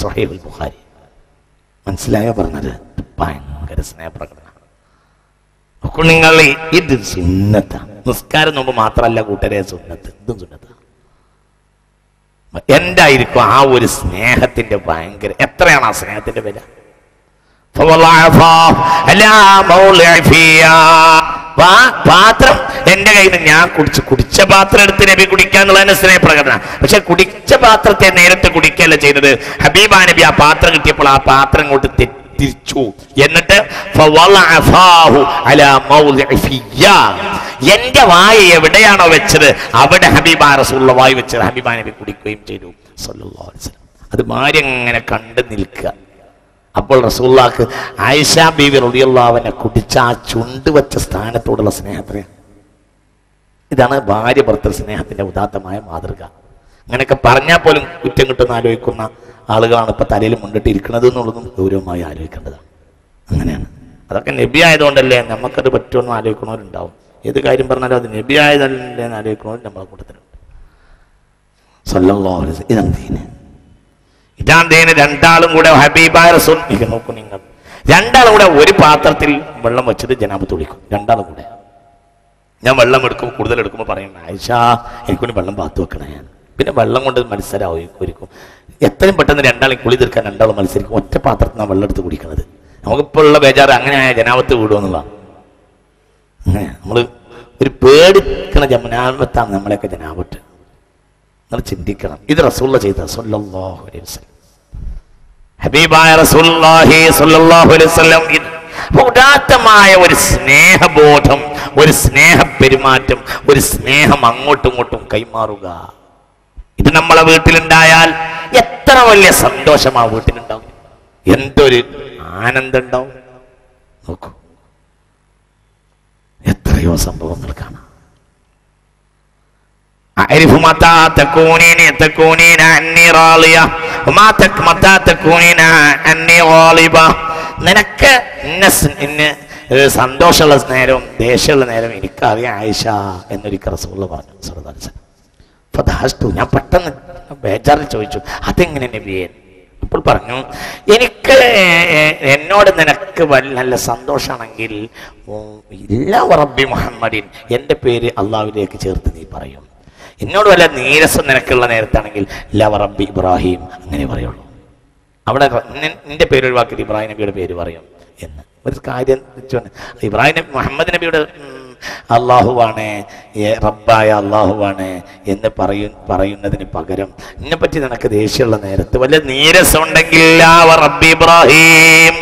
സൊഹൈബുൽ ബുഖാരി. മനസ്സിലായോ പറഞ്ഞത്? ഭയങ്കര സ്നേഹപ്രകടനം. നിങ്ങൾ ഇത് സുന്നത്ത. നിസ്കാരം നോമ്പ് മാത്രമല്ല കൂട്ടരെ സുന്നത്ത്. ഇതും സുന്നത്ത. എന്തായിരിക്കും ആ ഒരു സ്നേഹത്തിന്റെ ഭയങ്കര എത്രയാണ് ആ സ്നേഹത്തിന്റെ വില? പാത്രം. എന്റെ കയ്യിൽ നിന്ന് ഞാൻ കുടിച്ചു കുടിച്ച പാത്രം എടുത്ത് നബി കുടിക്കാന്നുള്ളതിന്റെ സ്നേഹപ്രകടന. പക്ഷെ കുടിച്ച പാത്രത്തെ നേരത്തെ കുടിക്കുകയല്ല ചെയ്തത്. ഹബീബാ നബി ആ പാത്രം കിട്ടിയപ്പോൾ ആ പാത്രം കൊണ്ട് തിരിച്ചു എന്നിട്ട് എന്റെ വായ എവിടെയാണോ വെച്ചത്? അവിടെ ഹബീബ റസൂള്ള വായി വെച്ചത് ഹബീബ നബി കുടിക്കുകയും ചെയ്തു. അലൈഹി വസല്ലം. അത് മാര്യങ്ങനെ കണ്ടു നിൽക്കുക. അപ്പോൾ റസൂള്ളാക്ക് ആയിഷ ബീവി റളിയല്ലാഹുവിനെ കുടിച്ച ആ ചുണ്ട് വെച്ച സ്ഥാനത്തോടുള്ള സ്നേഹത്തിന് ഇതാണ് ഭാര്യ ഭർത്തൃ സ്നേഹത്തിന്റെ ഉദാത്തമായ മാതൃക. അങ്ങനെയൊക്കെ പറഞ്ഞാൽ പോലും കുറ്റം കിട്ടുന്ന ആലോചിക്കുന്ന ആളുകളാണ് ഇപ്പൊ തലയിൽ മുന്നിട്ട് ഇരിക്കുന്നത് എന്നുള്ളതും ഗൗരവമായി ആലോചിക്കേണ്ടതാണ്. അങ്ങനെയാണ്. അതൊക്കെ നബി ആയതുകൊണ്ടല്ലേ നമുക്കത് പറ്റുമെന്ന് ആലോചിക്കണവരുണ്ടാവും ഏത് കാര്യം പറഞ്ഞാലും അത് നബി ആയതല്ലേ എന്ന് ആലോചിക്കണവരും നമ്മളെ കൂട്ടത്തിലുണ്ട്. വസല്ലം. ഇതാണ് ദീന്? ഇതാണ് ദീന് രണ്ടാളും കൂടെ ഹബീബായ റസൂൽ നോക്കൂ നിങ്ങൾ. രണ്ടാളും കൂടെ ഒരു പാത്രത്തിൽ വെള്ളം വെച്ചിട്ട് ജനാബത്ത് വിളിക്കും രണ്ടാളും കൂടെ. ഞാൻ വെള്ളം എടുക്കും കൂടുതൽ എടുക്കുമ്പോൾ പറയും ആയിഷ എനിക്കൊണ്ട് വെള്ളം പാത്തു വെക്കണേ. പിന്നെ വെള്ളം കൊണ്ട് മത്സരമാവും ഒരുക്കും. എത്രയും പെട്ടെന്ന് രണ്ടാളും കുളി തീർക്കാൻ രണ്ടാളും മത്സരിക്കും. ഒറ്റ പാത്രത്തിൽ നിന്നാണ് വെള്ളം എടുത്ത് കുടിക്കുന്നത് നമുക്കിപ്പോൾ ഉള്ള ബേജാറ് അങ്ങനെയായ ജനാപത്ത് വിടുമെന്നുള്ളതാണ് നമ്മൾ ഒരു പേടിക്കണ ജമനാപത്താണ് നമ്മളെയൊക്കെ ജനാപത്ത് നിങ്ങൾ ചിന്തിക്കണം. ഇത് റസൂള്ള ചെയ്ത റസൂല്ലാഹു അലൈഹി വസല്ലം. ഹബീബായ റസൂലുള്ളാഹി സ്വല്ലല്ലാഹു അലൈഹി വസല്ലം ഉദാത്തമായ ഒരു സ്നേഹബോധം ഒരു സ്നേഹപ്പെരുമാറ്റം ഒരു സ്നേഹം അങ്ങോട്ടും ഇങ്ങോട്ടും കൈമാറുക. ഇത് നമ്മളെ വീട്ടിലുണ്ടായാൽ എത്ര വലിയ സന്തോഷമാ വീട്ടിലുണ്ടാവും. എന്തൊരു ആനന്ദം ഉണ്ടാവും നോക്കൂ. എത്രയോ സംഭവങ്ങൾ കാണാം. നിനക്ക് സന്തോഷമുള്ള നേരം ദേഷ്യമുള്ള നേരം എനിക്കറിയാം ആയിഷ എന്നൊരിക്കൽ റസൂള്ള പറഞ്ഞു സുഹൃത്ത് അപ്പൊ ദാഷ്ടു ഞാൻ പെട്ടെന്ന് ബേജാറിൽ ചോദിച്ചു അതെങ്ങനെ നബിയെ? അപ്പോൾ പറഞ്ഞു എനിക്ക് എന്നോട് നിനക്ക് നല്ല സന്തോഷമാണെങ്കിൽ എല്ലാ റബ്ബി മുഹമ്മദിൻ എന്റെ പേര് അള്ളാവിലേക്ക് ചേർത്ത് നീ പറയും. എന്നോട് വല്ല നീരസം നിനക്കുള്ള നേരത്താണെങ്കിൽ ലവറബി റബ്ബി ഇബ്രാഹിം അങ്ങനെ പറയുള്ളൂ. അവിടെ നിന്റെ പേര് ഒഴിവാക്കിയിട്ട് ഇബ്രാഹിം നബിയുടെ പേര് പറയും എന്ന്. ഒരു കാര്യം ഇബ്രാഹിം നബി മുഹമ്മദ് നബിയുടെ അള്ളാഹുവാണ് റബ്ബായ അള്ളാഹുവാണ് എന്ന് പറയു പറയുന്നതിന് പകരം എന്നെ പറ്റി നിനക്ക് ദേഷ്യമുള്ള നേരത്ത് വല്ല നീരസം ഉണ്ടെങ്കിൽ ലാ റബ്ബി ഇബ്രാഹിം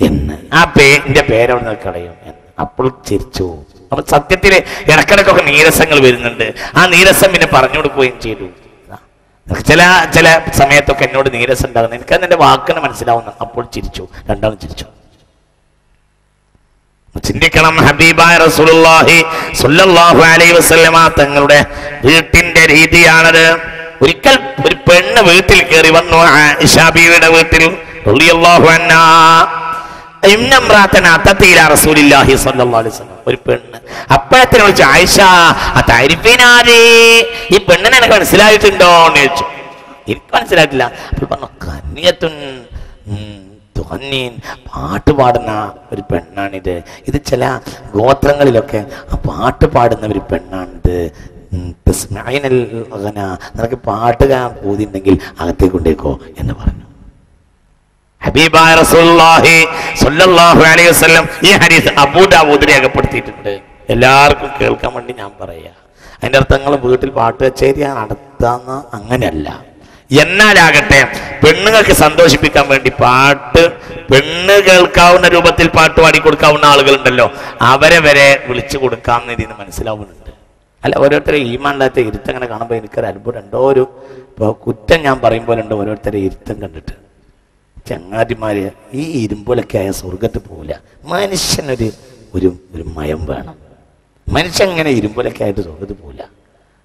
എന്ന്. ആ പേ എന്റെ പേരവിടെ നിന്ന് കളയും എന്ന്. അപ്പോൾ ചിരിച്ചു അപ്പൊ സത്യത്തിൽ ഇടക്കിടക്കൊക്കെ നീരസങ്ങൾ വരുന്നുണ്ട്. ആ നീരസം പിന്നെ പറഞ്ഞു കൊടുക്കുകയും ചെയ്തു. ചില ചില സമയത്തൊക്കെ എന്നോട് നീരസം ഉണ്ടാകുന്നു. എനിക്ക് അതിന്റെ വാക്കിന് മനസ്സിലാവുന്നു. അപ്പോൾ ചിരിച്ചു. രണ്ടാമത് ചിരിച്ചു. ചിന്തിക്കണം ഹബീബായ റസൂലുള്ളാഹി സ്വല്ലല്ലാഹു അലൈഹി വസല്ലമ തങ്ങളുടെ വീട്ടിന്റെ രീതിയാണത്. ഒരിക്കൽ ഒരു പെണ്ണ് വീട്ടിൽ കയറി വന്നു. ആയിഷാ ബീവിയുടെ വീട്ടിൽ റളിയല്ലാഹു അൻഹാ ഒരു പെണ്ണ്. അപ്പോഴത്തിന് വിളിച്ചു ആയിഷ അതാരിഫിനാരേ ഈ പെണ്ണിനെ എനിക്ക് മനസ്സിലായിട്ടുണ്ടോ? എന്ന് ചോദിച്ചു. എനിക്ക് മനസ്സിലായിട്ടില്ല. അപ്പോൾ പറഞ്ഞു കന്യത്തുൻ പാട്ട് പാടുന്ന ഒരു പെണ്ണാണിത്. ഇത് ചില ഗോത്രങ്ങളിലൊക്കെ ആ പാട്ട് പാടുന്ന ഒരു പെണ്ണാണിത്. നിനക്ക് പാട്ട് കാണാൻ പൂതിയുണ്ടെങ്കിൽ അകത്തേക്ക് കൊണ്ടേക്കോ എന്ന് പറഞ്ഞു. ഹബീബായ റസൂലുള്ളാഹി സ്വല്ലല്ലാഹു അലൈഹി വസല്ലം ഈ ഹദീസ് രേഖപ്പെടുത്തിയിട്ടുണ്ട്. എല്ലാവർക്കും കേൾക്കാൻ വേണ്ടി ഞാൻ പറയാ. അതിന്റെ അർത്ഥങ്ങൾ വീട്ടിൽ പാട്ട് കച്ചേരി നടത്താന്ന് അങ്ങനെയല്ല. എന്നാലാകട്ടെ പെണ്ണുങ്ങൾക്ക് സന്തോഷിപ്പിക്കാൻ വേണ്ടി പാട്ട് പെണ്ണ് കേൾക്കാവുന്ന രൂപത്തിൽ പാട്ട് പാടി കൊടുക്കാവുന്ന ആളുകളുണ്ടല്ലോ അവരെ വരെ വിളിച്ചു കൊടുക്കാമെന്ന് ഇതിന് മനസ്സിലാവുന്നുണ്ട്. അല്ല ഓരോരുത്തരെ ഈമാണ്ടാത്ത ഇരുത്തം അങ്ങനെ കാണുമ്പോൾ എനിക്കൊരു അത്ഭുതം. ഉണ്ടോ ഒരു കുറ്റം ഞാൻ പറയുമ്പോലുണ്ട് ഓരോരുത്തരെ ഇരുത്തം കണ്ടിട്ട്. ചങ്ങാതിമാര് ഈ ഇരുമ്പോലൊക്കെ ആയ സ്വർഗത്ത് പോവില്ല. മനുഷ്യനൊരു ഒരു ഒരു മയം വേണം. മനുഷ്യൻ ഇങ്ങനെ ഇരുമ്പോലൊക്കെ ആയിട്ട് സ്വർഗത്ത് പോവില്ല.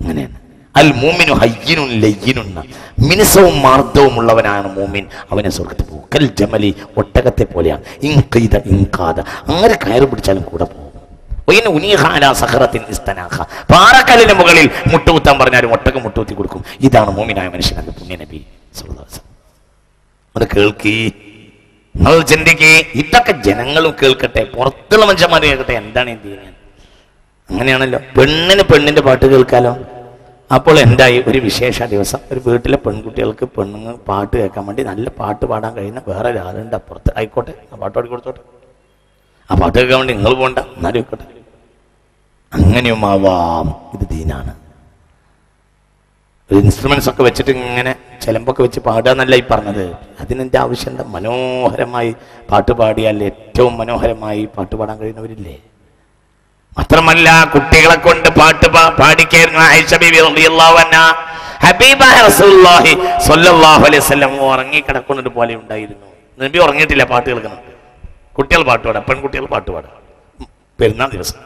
അങ്ങനെയാണ്. അൽ മൂമിനു ഹയ്യനും ലയ്യനുന്ന മിനുസവും മാർദ്ദവും ഉള്ളവനാണ് മൂമിൻ. അവനെ സ്വർഗത്ത് പോകും കൽ ജമലി ഒട്ടകത്തെ പോലെയാണ്. ഇൻകീത ഇൻകാത അങ്ങനെ കയറി പിടിച്ചാലും കൂടെ പോകും. പാറക്കല്ലിന് മുകളിൽ മുട്ടുകുത്താൻ പറഞ്ഞാലും ഒട്ടകം മുട്ടുകുത്തി കൊടുക്കും. ഇതാണ് മോമിനായ മനുഷ്യൻ അത് പുണ്യനബി വസല്ലം. അത് കേൾക്കി. നിങ്ങൾ ചിന്തിക്കേ ഇതൊക്കെ ജനങ്ങളും കേൾക്കട്ടെ. പുറത്തുള്ള മനുഷ്യന്മാർ കേൾക്കട്ടെ. എന്താണ് എന്ത് ചെയ്യുന്നത് അങ്ങനെയാണല്ലോ. പെണ്ണിന് പെണ്ണിന്റെ പാട്ട് കേൾക്കാലോ. അപ്പോൾ എന്തായി? ഒരു വിശേഷ ദിവസം. ഒരു വീട്ടിലെ പെൺകുട്ടികൾക്ക് പെണ്ണുങ്ങൾ പാട്ട് കേൾക്കാൻ വേണ്ടി നല്ല പാട്ട് പാടാൻ കഴിയുന്ന വേറെ ഒരാളുണ്ട് അപ്പുറത്ത്. ആയിക്കോട്ടെ. ആ പാട്ട് പാടി കൊടുത്തോട്ടെ. ആ പാട്ട് കേൾക്കാൻ വേണ്ടി നിങ്ങൾ പോകണ്ട എന്നാലും ആയിക്കോട്ടെ. അങ്ങനെയും ആവാം ഇത് ദീനാണ്. ഇൻസ്ട്രുമെന്റ്സ് ഒക്കെ വെച്ചിട്ട് ഇങ്ങനെ ചിലമ്പൊക്കെ വെച്ച് പാടുക എന്നല്ല ഈ പറഞ്ഞത്. അതിനെന്റെ എന്താ മനോഹരമായി പാട്ട് പാടിയാൽ ഏറ്റവും മനോഹരമായി പാട്ട് പാടാൻ കഴിയുന്നവരില്ലേ? മാത്രമല്ല കുട്ടികളെ കൊണ്ട് പാട്ട് പാടിക്കായിരുന്നു ആയിഷ. ഹബീബായ സ്വല്ലല്ലാഹു അലൈഹി വസല്ലം ഉറങ്ങി പോലെ ഉണ്ടായിരുന്നു. നബി ഉറങ്ങിയിട്ടില്ല പാട്ട് കേൾക്കുന്നുണ്ട് കുട്ടികൾ പാട്ട് പാടാം പെൺകുട്ടികൾ പാട്ട് പാടാം. പെരുന്നാൾ ദിവസം.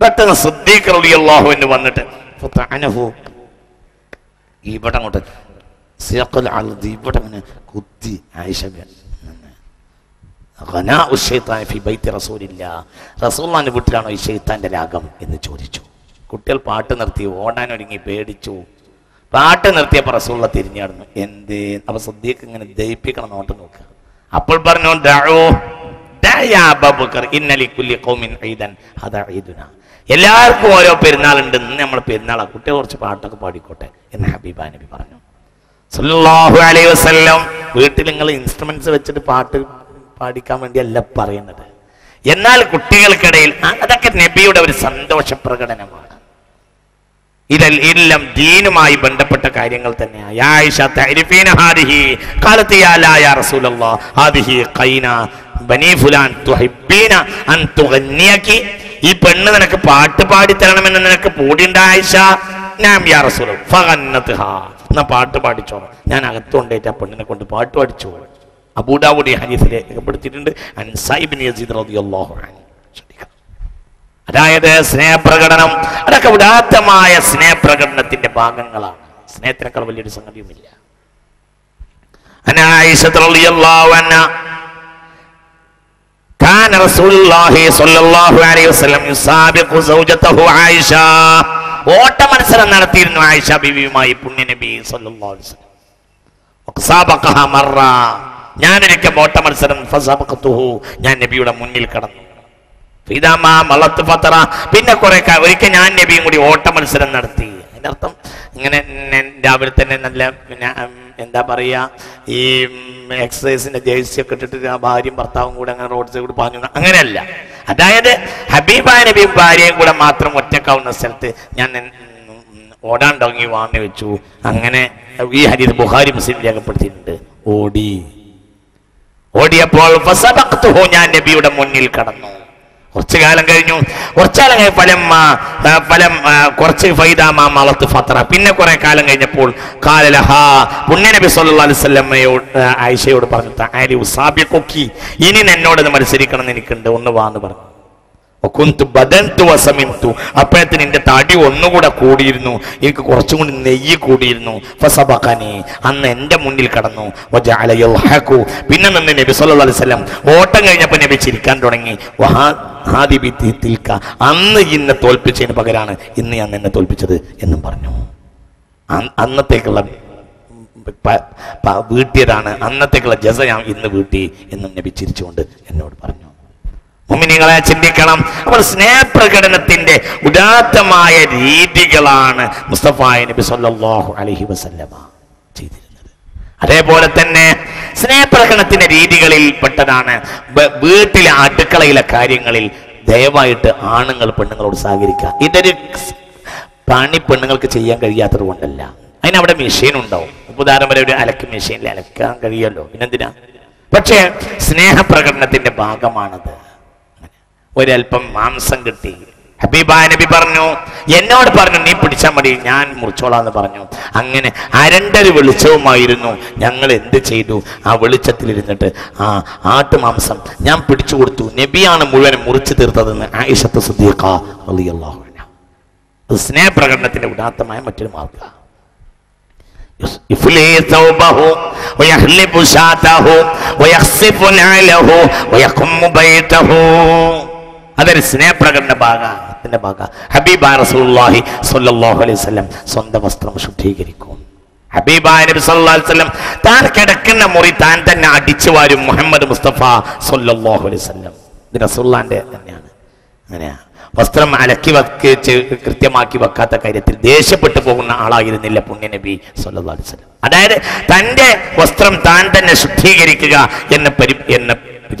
പെട്ടെന്ന് സിദ്ദീഖ് റളിയല്ലാഹു വന്നിട്ട് ഇവിടെ അങ്ങോട്ട് സിയഖൽ അൽദി ഇവിടെ അങ്ങനെ കുത്തി ആയിഷ റസൂലിന്റെ വീട്ടിലാണോ ഈ ഷെയ്ത്താന്റെ രാഗം എന്ന് ചോദിച്ചു. കുട്ടികൾ പാട്ട് നിർത്തി ഓടാൻ ഒരുങ്ങി പേടിച്ചു. പാട്ട് നിർത്തിയപ്പോൾ റസൂള്ള തിരിഞ്ഞാടുന്നു എന്ത്? അപ്പൊ സദ്യക്ക് ഇങ്ങനെ ദയിപ്പിക്കണം നോട്ട് നോക്കുക. അപ്പോൾ പറഞ്ഞു ദഅൂ കുല്യ കോമിൻ ഈദൻ അതാ ഈദുന. എല്ലാവർക്കും ഓരോ പെരുന്നാളുണ്ട്. ഇന്ന് നമ്മൾ പെരുന്നാളാ. കുട്ടിയെ കുറച്ച് പാട്ടൊക്കെ പാടിക്കോട്ടെ എന്ന് ഹബീബ നബി പറഞ്ഞു. സല്ലല്ലാഹു അലൈഹി വസല്ലം വീട്ടിൽ നിങ്ങൾ ഇൻസ്ട്രുമെന്റ്സ് വെച്ചിട്ട് പാട്ട് പാടിക്കാൻ വേണ്ടിയല്ല പറയുന്നത്. എന്നാൽ കുട്ടികൾക്കിടയിൽ അതൊക്കെ നബിയുടെ ഒരു സന്തോഷ പ്രകടനമാണ്. ഇതിൽ എല്ലാം ദീനുമായി ബന്ധപ്പെട്ട കാര്യങ്ങൾ തന്നെയാണ്. ഫുലാൻ അൻ ഈ പെണ്ണ് നിനക്ക് പാട്ട് പാടി തരണമെന്ന് നിനക്ക് പൂടിണ്ട ആയിഷ? നാം യാ റസൂൽ ഫഗന്നത്ഹാ എന്നാ പാട്ട് പാടിച്ചോ ഞാൻ അകത്തുകൊണ്ടേറ്റ് ആ പെണ്ണിനെ കൊണ്ട് പാട്ട് പാടിച്ചു അബൂഡാബുഡി ഹദീസിൽ രേഖപ്പെടുത്തിയിട്ടുണ്ട്. യസീദ് റളിയല്ലാഹു അതായത് സ്നേഹപ്രകടനം അതൊക്കെ ഉദാത്തമായ സ്നേഹപ്രകടനത്തിന്റെ ഭാഗങ്ങളാണ്. സ്നേഹത്തിനേക്കാൾ വലിയൊരു സംഗതിയുമില്ല. റളിയല്ലാഹു അൻഹ كان رسول الله صلى الله عليه وسلم يسابق زوجته عائشة ഓട്ട മത്സരം നടത്തിയിരുന്നു ആയിഷ ബീവിയുമായി പുണ്യ നബി സല്ലല്ലാഹു അലൈഹി വസല്ലം വഖസാബഖഹ മറ ഞാനൊരിക്കൽ ഓട്ട മത്സരം ഫസബഖതുഹു ഞാൻ നബിയുടെ മുന്നിൽ കടന്നു ഫിദാമാ മളത്ത് ഫത്തറ പിന്നെ കുറെ ഒരിക്കൽ ഞാൻ നബിയും കൂടി ഓട്ട മത്സരം നടത്തി അതിന്റെ അർത്ഥം ഇങ്ങനെ രാവിലെ തന്നെ നല്ല പിന്നെ എന്താ പറയാ ഈ എക്സസൈസിന്റെ ജേഴ്സി ഒക്കെ ഇട്ടിട്ട് ആ ഭാര്യയും ഭർത്താവും കൂടെ അങ്ങനെ റോഡ് സൈഡ് കൂടി പാഞ്ഞു അങ്ങനെയല്ല. അതായത് ഹബീബായ നബിയും ഭാര്യയും കൂടെ മാത്രം ഒറ്റക്കാവുന്ന സ്ഥലത്ത് ഞാൻ ഓടാൻ തുടങ്ങി വാങ്ങി വെച്ചു. അങ്ങനെ ഈ ഹരീത് ബുഹാരി മുസ്ലിം രേഖപ്പെടുത്തിയിട്ടുണ്ട്. ഓടി. ഓടിയപ്പോൾ ഞാൻ നബിയുടെ മുന്നിൽ കടന്നു. കുറച്ചു കാലം കഴിഞ്ഞു കുറച്ചു കാലം കഴിഞ്ഞ ഫലം ഫലം കുറച്ച് ഫൈദാമ മളത്ത് ഫത്ര. പിന്നെ കുറെ കാലം കഴിഞ്ഞപ്പോൾ കാലലഹ പുണ്യനബി സല്ലാ വസല്ലമയോട് ആയിഷയോട് പറഞ്ഞു താലി കൊക്കി ഇനി എന്നോട് മത്സരിക്കണം എന്ന് എനിക്കുണ്ട്. ഒന്ന് വാന്ന് പറഞ്ഞു. വസമിന്തു. അപ്പോഴത്തിന് എന്റെ തടി ഒന്നുകൂടെ കൂടിയിരുന്നു. എനിക്ക് കുറച്ചും കൂടി നെയ്യ് കൂടിയിരുന്നു. ഫസബഖനി. അന്ന് എന്റെ മുന്നിൽ കടന്നു. പിന്നെ നിന്ന് നബി സല്ലല്ലാഹു അലൈഹി വസല്ലം ഓട്ടം കഴിഞ്ഞപ്പോൾ നബി ചിരിക്കാൻ തുടങ്ങി. അന്ന് ഇന്നെ തോൽപ്പിച്ചതിന് പകരാണ് ഇന്ന് ഞാൻ എന്നെ തോൽപ്പിച്ചത് എന്നും പറഞ്ഞു. അന്നത്തേക്കുള്ള വീട്ടിയതാണ്. അന്നത്തേക്കുള്ള ജസ ഞാൻ ഇന്ന് വീട്ടി എന്നും നബി ചിരിച്ചുകൊണ്ട് എന്നോട് പറഞ്ഞു. മുമിനികളെ ചിന്തിക്കണം. അപ്പോൾ സ്നേഹപ്രകടനത്തിന്റെ ഉദാത്തമായ രീതികളാണ് മുസ്തഫായ നബി സല്ലല്ലാഹു അലൈഹി വസല്ലമ ചെയ്തിരുന്നത്. അതേപോലെ തന്നെ സ്നേഹപ്രകടനത്തിന്റെ രീതികളിൽ പെട്ടതാണ്. വീട്ടിലെ അടുക്കളയിലെ കാര്യങ്ങളിൽ ദയവായിട്ട് ആണുങ്ങൾ പെണ്ണുങ്ങളോട് സഹകരിക്കുക. ഇതൊരു പണി പെണ്ണുങ്ങൾക്ക് ചെയ്യാൻ കഴിയാത്തത് കൊണ്ടല്ല. അതിനവിടെ മെഷീൻ ഉണ്ടാവും. ഉദാഹരണം വരെ ഒരു അലക്ക് മെഷീനിൽ അലക്കാൻ കഴിയുമല്ലോ പിന്നെന്തിനാ? പക്ഷേ സ്നേഹപ്രകടനത്തിന്റെ ഭാഗമാണത്. ഒരല്പം മാംസം കിട്ടി ഹബീബായ നബി പറഞ്ഞു എന്നോട് പറഞ്ഞു നീ പിടിച്ചാൽ മതി ഞാൻ മുറിച്ചോളാന്ന് പറഞ്ഞു അങ്ങനെ അരണ്ടൊരു വെളിച്ചവുമായിരുന്നു ഞങ്ങൾ എന്ത് ചെയ്തു ആ വെളിച്ചത്തിൽ ഇരുന്നിട്ട് ആ ആട്ടുമാംസം ഞാൻ പിടിച്ചു കൊടുത്തു നബിയാണ് മുഴുവൻ മുറിച്ചു തീർത്തതെന്ന് ആയിഷത്ത് സുദ്ദീഖ റളിയല്ലാഹു അൻഹ അത് സ്നേഹപ്രകടനത്തിന്റെ ഉദാത്തമായ മറ്റൊരു മാർഗ്ഗമാണ് يفلي ثوبه ويحلب شاته ويخصف نعله ويقم بيته അതൊരു സ്നേഹപ്രകടന ഭാഗത്തിന്റെ ഭാഗ. ഹബീബ റസൂലുള്ളാഹി സ്വല്ലല്ലാഹു അലൈഹി വസല്ലം സ്വന്തം വസ്ത്രം ശുദ്ധീകരിക്കും. ഹബീബായ നബി സല്ലല്ലാഹു അലൈഹി വസല്ലം താൻ കിടക്കുന്ന മുറി താൻ തന്നെ അടിച്ചു വാരും മുഹമ്മദ് മുസ്തഫ സല്ലല്ലാഹു അലൈഹി വസല്ലം. ഇത് റസൂലുള്ളാന്റെ തന്നെയാണ്. അങ്ങനെയാ വസ്ത്രം അലക്കി വെച്ച് കൃത്യമാക്കി വെക്കാത്ത കാര്യത്തിൽ ദേഷ്യപ്പെട്ടു പോകുന്ന ആളായിരുന്നില്ല പുണ്യനബി സല്ലല്ലാഹു അലൈഹി വസല്ലം. അതായത് തന്റെ വസ്ത്രം താൻ തന്നെ ശുദ്ധീകരിക്കുക എന്ന പരി എന്ന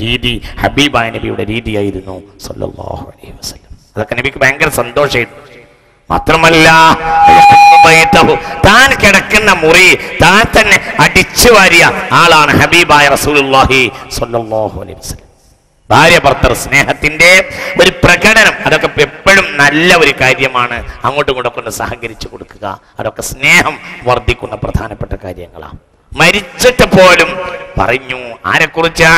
രീതി ഹബീബായ നബിയുടെ രീതിയായിരുന്നു സല്ലല്ലാഹു അലൈഹി വസല്ലം. അതൊക്കെ നബിക്ക് ഭയങ്കര സന്തോഷമായിരുന്നു. മാത്രമല്ല താൻ കിടക്കുന്ന മുറി താൻ തന്നെ അടിച്ചു വാരിയ ആളാണ് ഹബീബായ റസൂലുള്ളാഹി സ്വല്ലല്ലാഹു അലൈഹി വസല്ലം. ഭാര്യ ഭർത്തർ സ്നേഹത്തിന്റെ ഒരു പ്രകടനം അതൊക്കെ എപ്പോഴും നല്ല ഒരു കാര്യമാണ്. അങ്ങോട്ടും ഇങ്ങോട്ടൊക്കെ സഹകരിച്ചു കൊടുക്കുക. അതൊക്കെ സ്നേഹം വർദ്ധിക്കുന്ന പ്രധാനപ്പെട്ട കാര്യങ്ങളാണ്. മരിച്ചിട്ട് പോലും പറഞ്ഞു. ആരെക്കുറിച്ചാ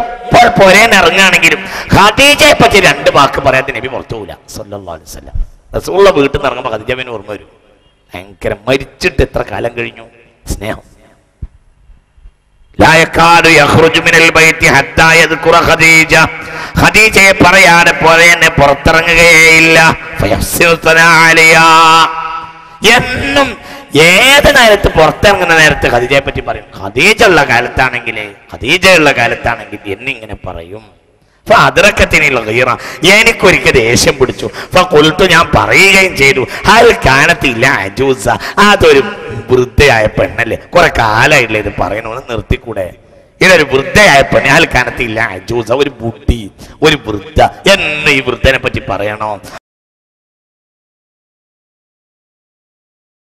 എപ്പോൾ പൊരേന്ന് ഇറങ്ങുകയാണെങ്കിലും ഖദീജയെ പറ്റി രണ്ട് വാക്ക് പറയാതെ നബി പോകില്ല സല്ലല്ലാഹു അലൈഹി വസല്ലം. റസൂലുള്ള വീട്ടിൽ നിന്ന് ഇറങ്ങുമ്പോൾ ഖദീജ ഓർമ്മ വരും. ഭയങ്കര മരിച്ചിട്ട് എത്ര കാലം കഴിഞ്ഞു? സ്നേഹം. ഖദീജയെ പറയാതെ പോലെ പുറത്തിറങ്ങുകയേയില്ല. ഫയഹ്സിനു സനാഅലിയാ. എന്നും ഏത് നേരത്ത് പുറത്തിറങ്ങുന്ന നേരത്ത് ഖദീജയെ പറ്റി പറയും. ഖദീജ ഉള്ള കാലത്താണെങ്കിൽ ഖദീജ ഉള്ള കാലത്താണെങ്കിൽ എന്നിങ്ങനെ പറയും. എനിക്കൊരിക്കൽ ദേഷ്യം പിടിച്ചു. കൊളുത്തു ഞാൻ പറയുകയും ചെയ്തു. ഹൽ കാണത്തില്ല അജൂസ. അതൊരു വൃദ്ധയായ പെണ്ണല്ലേ? കുറെ കാലായില്ലേ ഇത് പറയണമെന്ന് നിർത്തിക്കൂടെ? ഇതൊരു വൃദ്ധയായ പെണ്ണ്. അയാൾ കാണത്തില്ല അജൂസ. ഒരു ബുദ്ധി. ഒരു വൃദ്ധ. എന്ന് ഈ വൃദ്ധനെ പറ്റി പറയണോ?